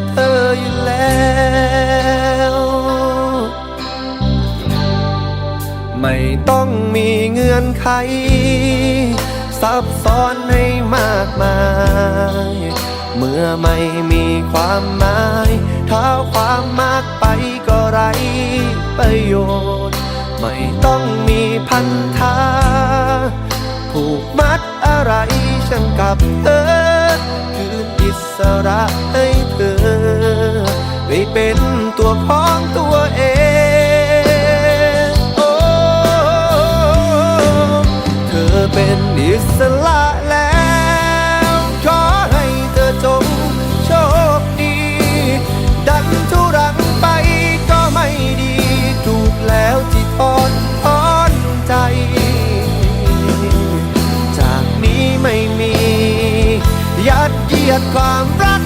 เธ ออยู่แล้วไม่ต้องมีเงื่อนไข ซับซ้อนให้มากมาย เมื่อไม่มีความหมายถ้าความมากไปก็ไรประโยชน์ ไม่ต้องมีพันธาผูกมัดอะไรฉันกับเธอ อิสระแล้วขอให้เธอจงโชคดี ดันทุรังไปก็ไม่ดีถูกแล้วที่ทอนทอนใจ จากนี้ไม่มี ยัดเยียดความรัก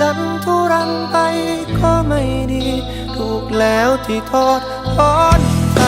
ดันทุรังไปก็ไม่ดี ถูกแล้วที่ทอดทอนไป